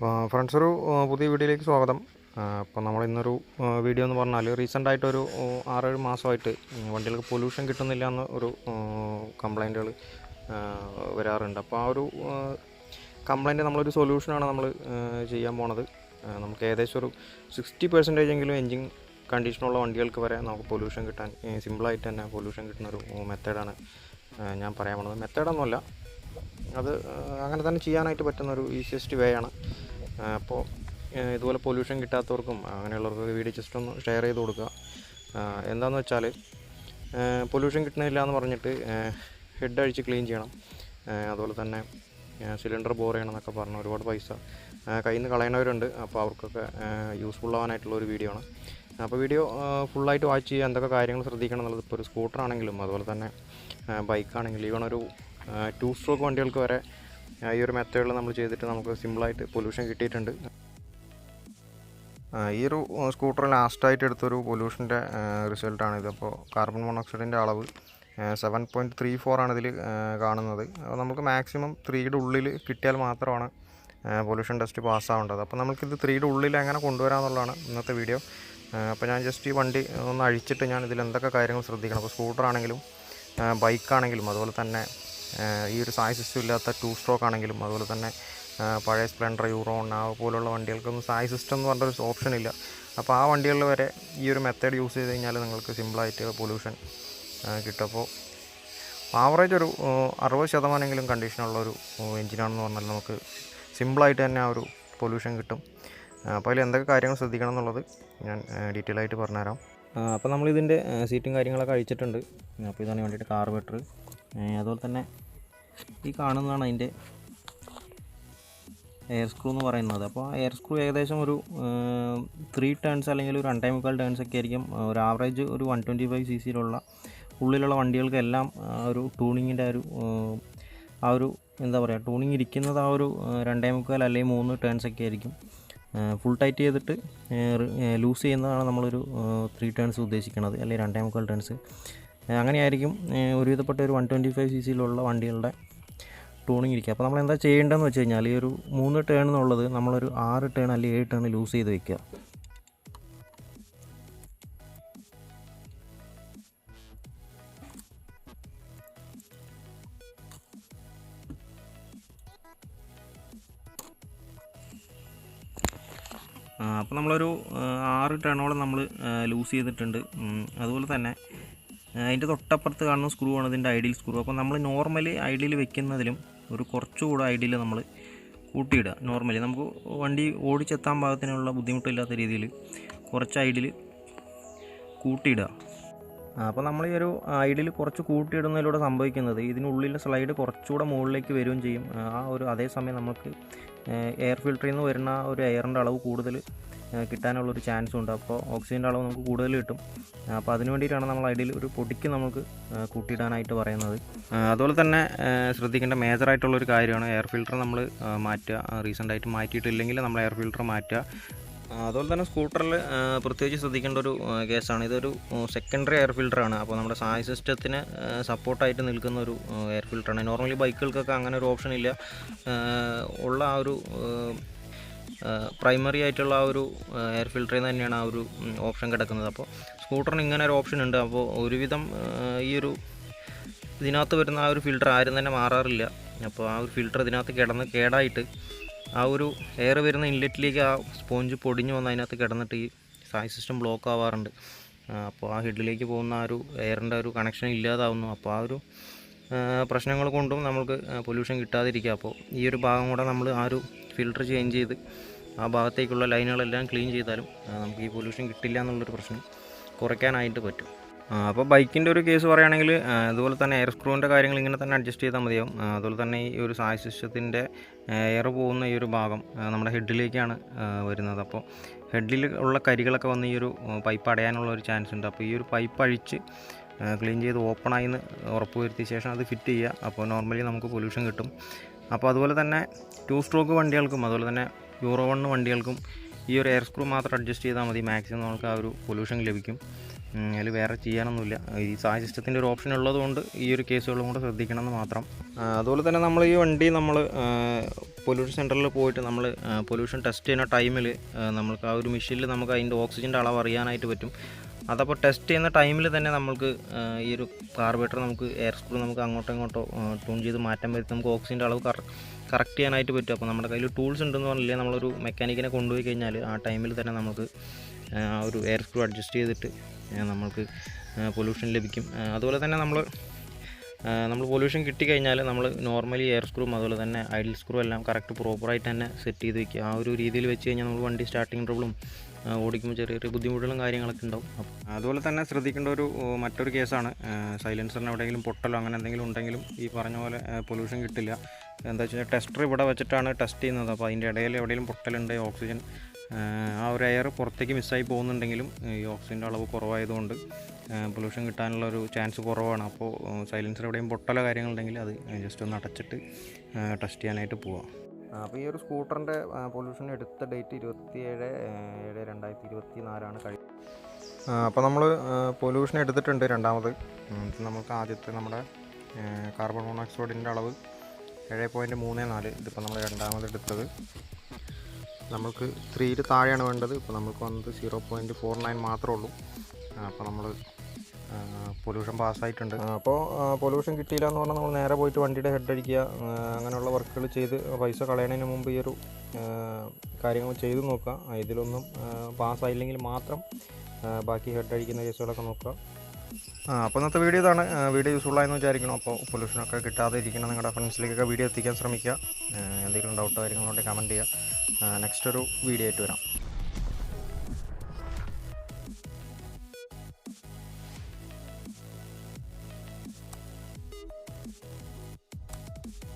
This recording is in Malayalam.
ഫ്രണ്ട്സ് ഒരു പുതിയ വീഡിയോയിലേക്ക് സ്വാഗതം. അപ്പോൾ നമ്മൾ ഇന്നൊരു വീഡിയോ എന്ന് പറഞ്ഞാൽ റീസെന്റ് ആയിട്ടൊരു ആറേഴ് മാസമായിട്ട് വണ്ടികൾക്ക് പൊല്യൂഷൻ കിട്ടുന്നില്ല എന്ന് ഒരു കംപ്ലൈന്റുകൾ വരാറുണ്ട്. അപ്പോൾ ആ ഒരു കംപ്ലൈന്റ് നമ്മളൊരു സൊല്യൂഷനാണ് നമ്മൾ ചെയ്യാൻ പോണത്. നമുക്ക് ഏകദേശം ഒരു സിക്സ്റ്റി പെർസെന്റേജ് എങ്കിലും എൻജിൻ കണ്ടീഷനുള്ള വണ്ടികൾക്ക് വരെ നമുക്ക് പൊല്യൂഷൻ കിട്ടാൻ സിമ്പിളായിട്ട് തന്നെ പൊല്യൂഷൻ കിട്ടുന്നൊരു മെത്തേഡാണ് ഞാൻ പറയാൻ പോണത്. മെത്തേഡൊന്നുമല്ല അത് അങ്ങനെ തന്നെ ചെയ്യാനായിട്ട് പറ്റുന്ന ഒരു ഈസിയസ്റ്റ് വേ ആണ്. അപ്പോൾ ഇതുപോലെ പൊല്യൂഷൻ കിട്ടാത്തവർക്കും അങ്ങനെയുള്ളവർക്ക് വീഡിയോ ജസ്റ്റ് ഒന്ന് ഷെയർ ചെയ്ത് കൊടുക്കുക. എന്താണെന്ന് വെച്ചാൽ പൊല്യൂഷൻ കിട്ടുന്നില്ല എന്ന് പറഞ്ഞിട്ട് ഹെഡ് അഴിച്ച് ക്ലീൻ ചെയ്യണം. അതുപോലെ തന്നെ സിലിണ്ടർ ബോർ ചെയ്യണം എന്നൊക്കെ പറഞ്ഞു ഒരുപാട് പൈസ കയ്യിൽ നിന്ന് കളയണവരുണ്ട്. അപ്പോൾ അവർക്കൊക്കെ യൂസ്ഫുൾ ആവാനായിട്ടുള്ള ഒരു വീഡിയോ ആണ്. അപ്പോൾ വീഡിയോ ഫുള്ളായിട്ട് വാച്ച് ചെയ്യുക എന്തൊക്കെ കാര്യങ്ങൾ ശ്രദ്ധിക്കണം എന്നുള്ളത് ഇപ്പോൾ ഒരു സ്കൂട്ടർ ആണെങ്കിലും അതുപോലെ തന്നെ ബൈക്കാണെങ്കിലും ഈവൺ ഒരു ടു സ്ട്രോക്ക് വണ്ടികൾക്ക് വരെ ഈ ഒരു മെത്തേഡിൽ നമ്മൾ ചെയ്തിട്ട് നമുക്ക് സിമ്പിളായിട്ട് പൊല്യൂഷൻ കിട്ടിയിട്ടുണ്ട്. ഈ ഒരു സ്കൂട്ടർ ലാസ്റ്റായിട്ട് എടുത്തൊരു പൊല്യൂഷന്റെ റിസൾട്ടാണ് അപ്പോൾ കാർബൺ മോണോക്സൈഡിന്റെ അളവ് സെവൻ പോയിന്റ് ത്രീ ഫോർ ആണ് ഇതിൽ കാണുന്നത്. അപ്പോൾ നമുക്ക് മാക്സിമം ത്രീയുടെ ഉള്ളിൽ കിട്ടിയാൽ മാത്രമാണ് പൊല്യൂഷൻ ടെസ്റ്റ് പാസ്സാവേണ്ടത് അപ്പോൾ നമുക്കിത് ത്രീയുടെ ഉള്ളിൽ എങ്ങനെ കൊണ്ടുവരാമെന്നുള്ളതാണ് ഇന്നത്തെ വീഡിയോ അപ്പോൾ ഞാൻ ജസ്റ്റ് ഈ വണ്ടി ഒന്ന് അഴിച്ചിട്ട് ഞാൻ ഇതിൽ എന്തൊക്കെ കാര്യങ്ങൾ ശ്രദ്ധിക്കണം. അപ്പോൾ സ്കൂട്ടർ ആണെങ്കിലും ബൈക്കാണെങ്കിലും അതുപോലെ തന്നെ ഈ ഒരു സായ സിസ്റ്റം ഇല്ലാത്ത ടു സ്ട്രോക്ക് ആണെങ്കിലും അതുപോലെ തന്നെ പഴയ സ്പ്ലെൻഡർ യൂറോൺ ആ പോലുള്ള വണ്ടികൾക്കൊന്നും സായ് സിസ്റ്റം എന്ന് പറഞ്ഞൊരു ഓപ്ഷൻ ഇല്ല. അപ്പോൾ ആ വണ്ടികളിൽ വരെ ഈ ഒരു മെത്തേഡ് യൂസ് ചെയ്ത് കഴിഞ്ഞാൽ നിങ്ങൾക്ക് സിമ്പിളായിട്ട് പൊല്യൂഷൻ കിട്ടും. ആവറേജ് ഒരു അറുപത് ശതമാനമെങ്കിലും കണ്ടീഷനുള്ള ഒരു എഞ്ചിനാണെന്ന് പറഞ്ഞാൽ നമുക്ക് സിമ്പിളായിട്ട് തന്നെ ആ ഒരു പൊല്യൂഷൻ കിട്ടും. അപ്പോൾ അതിൽ എന്തൊക്കെ കാര്യങ്ങൾ ശ്രദ്ധിക്കണം എന്നുള്ളത് ഞാൻ ഡീറ്റെയിൽ ആയിട്ട് പറഞ്ഞുതരാം. അപ്പോൾ നമ്മളിതിന്റെ സീറ്റും കാര്യങ്ങളൊക്കെ അഴിച്ചിട്ടുണ്ട്. അപ്പോൾ ഇതാണ് വേണ്ടിയിട്ട് കാർബേറ്റർ അതുപോലെ തന്നെ ഈ കാണുന്നതാണ് അതിന്റെ എയർ സ്ക്രൂ എന്ന് പറയുന്നത്. അപ്പോൾ എയർ സ്ക്രൂ ഏകദേശം ഒരു ത്രീ ടേൺസ് അല്ലെങ്കിൽ ഒരു രണ്ടേ മുക്കാൽ ടേൺസ് ഒക്കെ ആയിരിക്കും. ഒരു ആവറേജ് ഒരു വൺ ട്വന്റി ഫൈവ് സി സിയിലുള്ള ഉള്ളിലുള്ള വണ്ടികൾക്കെല്ലാം ഒരു ട്യൂണിങ്ങിന്റെ ഒരു ആ, ഒരു എന്താ പറയുക ട്യൂണിങ് ഇരിക്കുന്നത് ആ ഒരു രണ്ടേ മുക്കാൽ അല്ലെങ്കിൽ മൂന്ന് ടേൺസ് ഒക്കെ ആയിരിക്കും. ഫുൾ ടൈറ്റ് ചെയ്തിട്ട് ലൂസ് ചെയ്യുന്നതാണ് നമ്മളൊരു ത്രീ ടേൺസ് ഉദ്ദേശിക്കുന്നത് അല്ലെങ്കിൽ രണ്ടേ മുക്കാൽ ടേൺസ് അങ്ങനെയായിരിക്കും ഒരുവിധപ്പെട്ട ഒരു വൺ ട്വന്റി ഫൈവ് സി സിയിലുള്ള വണ്ടികളുടെ ടൂണിങ് ഇരിക്കുക. അപ്പോൾ നമ്മൾ എന്താ ചെയ്യേണ്ടതെന്ന് വെച്ച് കഴിഞ്ഞാൽ ഈ ഒരു മൂന്ന് ടേൺ എന്നുള്ളത് നമ്മളൊരു ആറ് ടേൺ അല്ലെങ്കിൽ ഏഴ് ടേൺ ലൂസ് ചെയ്ത് വെക്കുക. അപ്പോൾ നമ്മളൊരു ആറ് ടേണോളം നമ്മൾ ലൂസ് ചെയ്തിട്ടുണ്ട്. അതുപോലെ തന്നെ അതിന്റെ തൊട്ടപ്പുറത്ത് കാണുന്ന സ്ക്രൂ ആണ് ഇതിന്റെ ഐഡിയൽ സ്ക്രൂ അപ്പോൾ നമ്മൾ നോർമലി ഐഡിയൽ വെക്കുന്നതിലും ഒരു കുറച്ചുകൂടെ ഐഡിയൽ നമ്മൾ കൂട്ടിയിടുക. നോർമലി നമുക്ക് വണ്ടി ഓടിച്ചെത്താൻ പാകത്തിനുള്ള ബുദ്ധിമുട്ടില്ലാത്ത രീതിയിൽ കുറച്ച് ഐഡിയൽ കൂട്ടിയിടുക. അപ്പോൾ നമ്മൾ ഈ ഒരു ഐഡിൽ കുറച്ച് കൂട്ടിയിടുന്നതിലൂടെ സംഭവിക്കുന്നത് ഇതിനുള്ളിലെ സ്ലൈഡ് കുറച്ചുകൂടെ മുകളിലേക്ക് വരികയും ചെയ്യും. ആ ഒരു അതേസമയം നമുക്ക് എയർ ഫിൽറ്ററിൽ നിന്ന് വരുന്ന ഒരു എയറിന്റെ അളവ് കൂടുതൽ കിട്ടാനുള്ളൊരു ചാൻസും ഉണ്ട്. അപ്പോൾ ഓക്സിജന്റെ അളവ് നമുക്ക് കൂടുതൽ കിട്ടും. അപ്പോൾ അതിന് വേണ്ടിയിട്ടാണ് നമ്മൾ ഐഡിയൽ ഒരു പൊടിക്ക് നമുക്ക് കൂട്ടിയിടാനായിട്ട് പറയുന്നത്. അതുപോലെ തന്നെ ശ്രദ്ധിക്കേണ്ട മേജറായിട്ടുള്ളൊരു കാര്യമാണ് എയർ ഫിൽറ്റർ നമ്മൾ മാറ്റുക. റീസെന്റ് ആയിട്ട് മാറ്റിയിട്ടില്ലെങ്കിൽ നമ്മൾ എയർ ഫിൽറ്റർ മാറ്റുക. അതുപോലെ തന്നെ സ്കൂട്ടറിൽ പ്രത്യേകിച്ച് ശ്രദ്ധിക്കേണ്ട ഒരു കേസാണ്. ഇതൊരു സെക്കൻഡറി എയർ ഫിൽറ്ററാണ് അപ്പോൾ നമ്മുടെ സായ് സിസ്റ്റത്തിന് സപ്പോർട്ടായിട്ട് നിൽക്കുന്ന ഒരു എയർ ഫിൽറ്ററാണ് നോർമലി ബൈക്കുകൾക്കൊക്കെ അങ്ങനെ ഒരു ഓപ്ഷൻ ഇല്ല. ഉള്ള ആ ഒരു പ്രൈമറി ആയിട്ടുള്ള ആ ഒരു എയർ ഫിൽറ്ററിൽ നിന്ന് തന്നെയാണ് ആ ഒരു ഓപ്ഷൻ കിടക്കുന്നത്. അപ്പോൾ സ്കൂട്ടറിന് ഇങ്ങനെ ഒരു ഓപ്ഷൻ ഉണ്ട്. അപ്പോൾ ഒരുവിധം ഈ ഒരു ഇതിനകത്ത് വരുന്ന ആ ഒരു ഫിൽറ്റർ ആരും തന്നെ മാറാറില്ല. അപ്പോൾ ആ ഒരു ഫിൽറ്റർ ഇതിനകത്ത് കിടന്ന് കേടായിട്ട് ആ ഒരു എയർ വരുന്ന ഇൻലെറ്റിലേക്ക് ആ സ്പോഞ്ച് പൊടിഞ്ഞു വന്ന് അതിനകത്ത് കിടന്നിട്ട് ഈ സായ് സിസ്റ്റം ബ്ലോക്ക് ആവാറുണ്ട്. അപ്പോൾ ആ ഹെഡിലേക്ക് പോകുന്ന ആ ഒരു എയറിന്റെ ഒരു കണക്ഷൻ ഇല്ലാതാവുന്നു. അപ്പോൾ ആ ഒരു പ്രശ്നങ്ങൾ കൊണ്ടും നമുക്ക് പൊല്യൂഷൻ കിട്ടാതിരിക്കുക. അപ്പോൾ ഈ ഒരു ഭാഗം കൂടെ നമ്മൾ ആ ഒരു ഫിൽട്ടർ ചേഞ്ച് ചെയ്ത് ആ ഭാഗത്തേക്കുള്ള ലൈനുകളെല്ലാം ക്ലീൻ ചെയ്താലും നമുക്ക് ഈ പൊല്യൂഷൻ കിട്ടില്ല എന്നുള്ളൊരു പ്രശ്നം കുറയ്ക്കാനായിട്ട് പറ്റും. അപ്പോൾ ബൈക്കിന്റെ ഒരു കേസ് പറയുകയാണെങ്കിൽ അതുപോലെ തന്നെ എയർ സ്ക്രൂവിന്റെ കാര്യങ്ങൾ ഇങ്ങനെ തന്നെ അഡ്ജസ്റ്റ് ചെയ്താൽ മതിയാവും. അതുപോലെ തന്നെ ഈ ഒരു സായ സിസ്റ്റത്തിന്റെ എയർ പോകുന്ന ഈ ഒരു ഭാഗം നമ്മുടെ ഹെഡിലേക്കാണ് വരുന്നത്. അപ്പോൾ ഹെഡിൽ ഉള്ള കരികളൊക്കെ വന്ന് ഈ ഒരു പൈപ്പ് അടയാനുള്ള ഒരു ചാൻസ് ഉണ്ട്. അപ്പോൾ ഈ ഒരു പൈപ്പ് അഴിച്ച് ക്ലീൻ ചെയ്ത് ഓപ്പണായി എന്ന് ഉറപ്പുവരുത്തിയ ശേഷം അത് ഫിറ്റ് ചെയ്യുക. അപ്പോൾ നോർമലി നമുക്ക് പൊല്യൂഷൻ കിട്ടും. അപ്പോൾ അതുപോലെ തന്നെ ടു സ്ട്രോക്ക് വണ്ടികൾക്കും അതുപോലെ തന്നെ യൂറോ വൺ വണ്ടികൾക്കും ഈ ഒരു എയർ സ്ക്രൂ മാത്രം അഡ്ജസ്റ്റ് ചെയ്താൽ മതി. മാക്സിമം നമുക്ക് ആ ഒരു പൊല്യൂഷൻ ലഭിക്കും. അതിൽ വേറെ ചെയ്യാനൊന്നുമില്ല. ഈ സായ സിസ്റ്റത്തിന്റെ ഒരു ഓപ്ഷൻ ഉള്ളതുകൊണ്ട് ഈ ഒരു കേസുകളും കൂടെ ശ്രദ്ധിക്കണം എന്ന് മാത്രം അതുപോലെ തന്നെ നമ്മൾ ഈ വണ്ടി നമ്മൾ പൊല്യൂഷൻ സെന്ററിൽ പോയിട്ട് നമ്മൾ പൊല്യൂഷൻ ടെസ്റ്റ് ചെയ്യുന്ന ടൈമിൽ നമുക്ക് ആ ഒരു മെഷീനിൽ നമുക്ക് അതിന്റെ ഓക്സിജന്റെ അളവ് അറിയാനായിട്ട് പറ്റും. അതപ്പോൾ ടെസ്റ്റ് ചെയ്യുന്ന ടൈമിൽ തന്നെ നമുക്ക് ഈ ഒരു കാർബേറ്റർ നമുക്ക് എയർ സ്ക്രൂ നമുക്ക് അങ്ങോട്ടോ ഇങ്ങോട്ടോ ട്യൂൺ ചെയ്ത് മാറ്റാൻ പറ്റും. നമുക്ക് ഓക്സിജന്റെ അളവ് കറക്റ്റ് ചെയ്യാനായിട്ട് പറ്റും. അപ്പോൾ നമ്മുടെ കയ്യിൽ ടൂൾസ് ഉണ്ടെന്ന് പറഞ്ഞില്ലേ നമ്മളൊരു മെക്കാനിക്കിനെ കൊണ്ടുപോയി കഴിഞ്ഞാൽ ആ ടൈമിൽ തന്നെ നമുക്ക് ആ ഒരു എയർ സ്ക്രൂ അഡ്ജസ്റ്റ് ചെയ്തിട്ട് നമ്മൾക്ക് പൊല്യൂഷൻ ലഭിക്കും. അതുപോലെ തന്നെ നമ്മൾ നമ്മൾ പൊല്യൂഷൻ കിട്ടിക്കഴിഞ്ഞാൽ നമ്മൾ നോർമലി എയർ സ്ക്രൂവും അതുപോലെ തന്നെ ഐഡിൽ സ്ക്രൂ എല്ലാം കറക്റ്റ് പ്രോപ്പറായിട്ട് തന്നെ സെറ്റ് ചെയ്ത് വെക്കുക. ആ ഒരു രീതിയിൽ വെച്ച് കഴിഞ്ഞാൽ നമ്മൾ വണ്ടി സ്റ്റാർട്ടിങ് ട്രബിളും ഓടിക്കുമ്പോൾ ചെറിയ ചെറിയ ബുദ്ധിമുട്ടുകളും കാര്യങ്ങളൊക്കെ ഉണ്ടാവും. അതുപോലെ തന്നെ ശ്രദ്ധിക്കേണ്ട ഒരു മറ്റൊരു കേസാണ് സൈലൻസറിന് എവിടെയെങ്കിലും പൊട്ടലോ അങ്ങനെ എന്തെങ്കിലും ഉണ്ടെങ്കിലും ഈ പറഞ്ഞ പോലെ പൊല്യൂഷൻ കിട്ടില്ല. എന്താ വെച്ചാൽ ടെസ്റ്റർ ഇവിടെ വെച്ചിട്ടാണ് ടെസ്റ്റ് ചെയ്യുന്നത്. അപ്പോൾ അതിന്റെ ഇടയിൽ എവിടെയെങ്കിലും പൊട്ടലുണ്ട് ഓക്സിജൻ ആ ഒരു എയർ പുറത്തേക്ക് മിസ്സായി പോകുന്നുണ്ടെങ്കിലും ഈ ഓക്സിജന്റെ അളവ് കുറവായതുകൊണ്ട് പൊല്യൂഷൻ കിട്ടാനുള്ള ഒരു ചാൻസ് കുറവാണ്. അപ്പോൾ സൈലൻസർ എവിടെയും പൊട്ടലോ കാര്യങ്ങളുണ്ടെങ്കിൽ അത് ജസ്റ്റ് ഒന്ന് അടച്ചിട്ട് ടെസ്റ്റ് ചെയ്യാനായിട്ട് പോവാം. അപ്പോൾ ഈ ഒരു സ്കൂട്ടറിന്റെ പൊല്യൂഷൻ എടുത്ത ഡേറ്റ് ഇരുപത്തി ഏഴ് ഏഴ് രണ്ടായിരത്തി ഇരുപത്തി നാലാണ് കഴി അപ്പോൾ നമ്മൾ പൊല്യൂഷൻ എടുത്തിട്ടുണ്ട് രണ്ടാമത്. നമുക്ക് ആദ്യത്തെ നമ്മുടെ കാർബൺ മോണോക്സൈഡിന്റെ അളവ് ഏഴ് പോയിന്റ് മൂന്ന് നാല്. ഇതിപ്പോൾ നമ്മൾ രണ്ടാമത് എടുത്തത്. നമുക്ക് ത്രീയിൽ താഴെയാണ് വേണ്ടത്. ഇപ്പോൾ നമുക്ക് വന്നത് സീറോ പോയിന്റ് ഫോർ നയൻ മാത്രമേ ഉള്ളൂ. അപ്പോൾ നമ്മൾ പൊല്യൂഷൻ പാസ്സായിട്ടുണ്ട് അപ്പോൾ പൊല്യൂഷൻ കിട്ടിയില്ല എന്ന് പറഞ്ഞാൽ നമ്മൾ നേരെ പോയിട്ട് വണ്ടിയുടെ ഹെഡ് അടിക്കുക. അങ്ങനെയുള്ള വർക്കുകൾ ചെയ്ത് പൈസ കളയണതിന് മുമ്പ് ഈ ഒരു കാര്യങ്ങൾ ചെയ്ത് നോക്കുക. ഇതിലൊന്നും പാസ്സായില്ലെങ്കിൽ മാത്രം ബാക്കി ഹെഡ് അടിക്കുന്ന കേസുകളൊക്കെ നോക്കുക. ആ അപ്പോൾ ഇന്നത്തെ വീഡിയോ ഇതാണ്. വീഡിയോ യൂസ്ഫുൾ ആയെന്ന് വിചാരിക്കണം അപ്പോൾ പൊല്യൂഷനൊക്കെ കിട്ടാതെ ഇരിക്കണം നിങ്ങളുടെ ഫ്രണ്ട്സിലേക്കൊക്കെ വീഡിയോ എത്തിക്കാൻ ശ്രമിക്കുക. എന്തെങ്കിലും ഡൗട്ടോ കാര്യങ്ങളുണ്ടെങ്കിൽ കമന്റ് ചെയ്യുക. നെക്സ്റ്റ് ഒരു വീഡിയോ ആയിട്ട് വരാം.